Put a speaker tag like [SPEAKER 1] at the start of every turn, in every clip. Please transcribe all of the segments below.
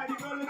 [SPEAKER 1] అడిగోళ్ళు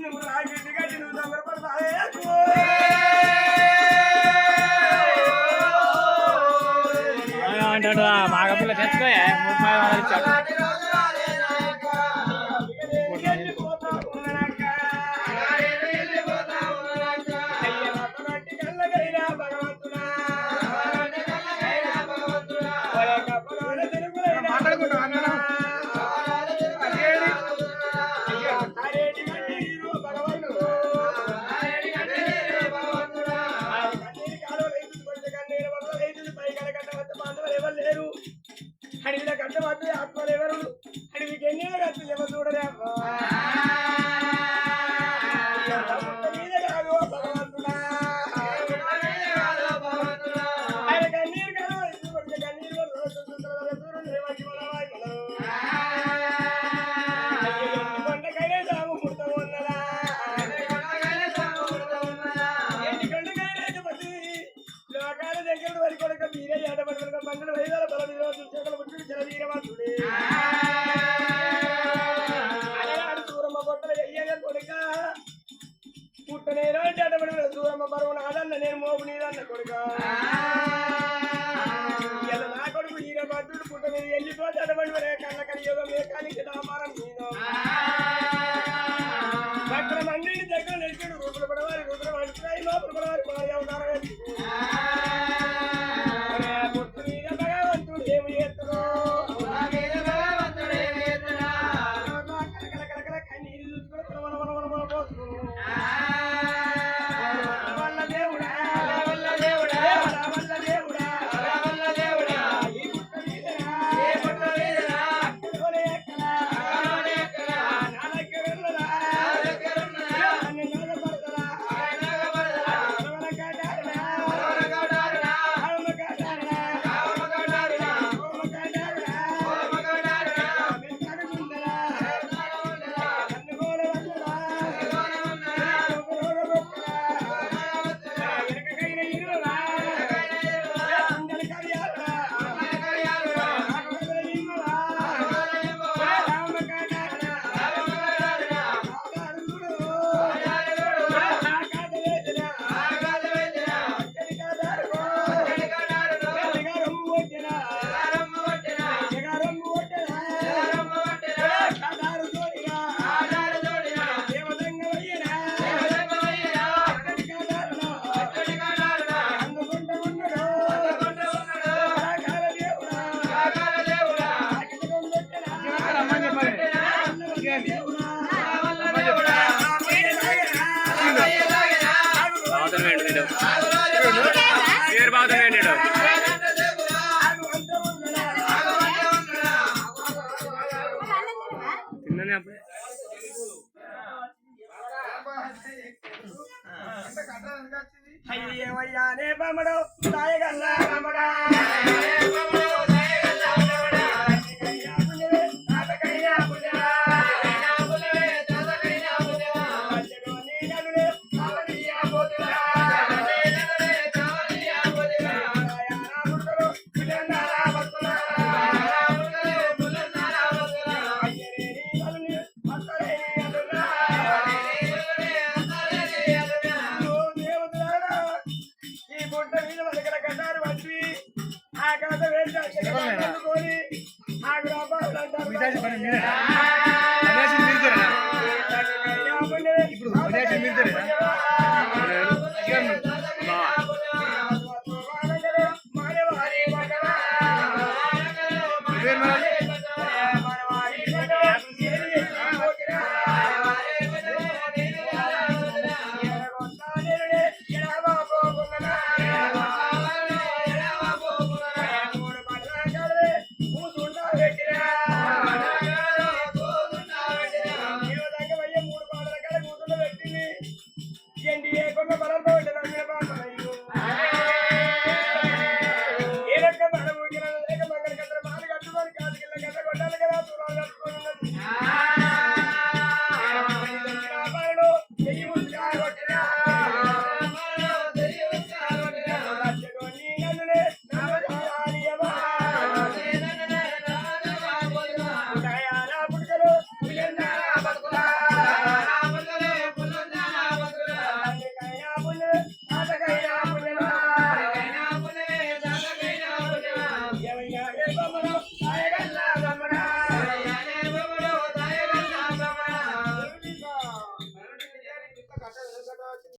[SPEAKER 1] నువ్వు రాగిట్టి కట్టి నువ్వు దగ్గర
[SPEAKER 2] మన మందిని దగ్గర నడిచాడు రూపులు పడవాలి రూపులు పడుతున్నాయి లోపల
[SPEAKER 1] పడవాలి.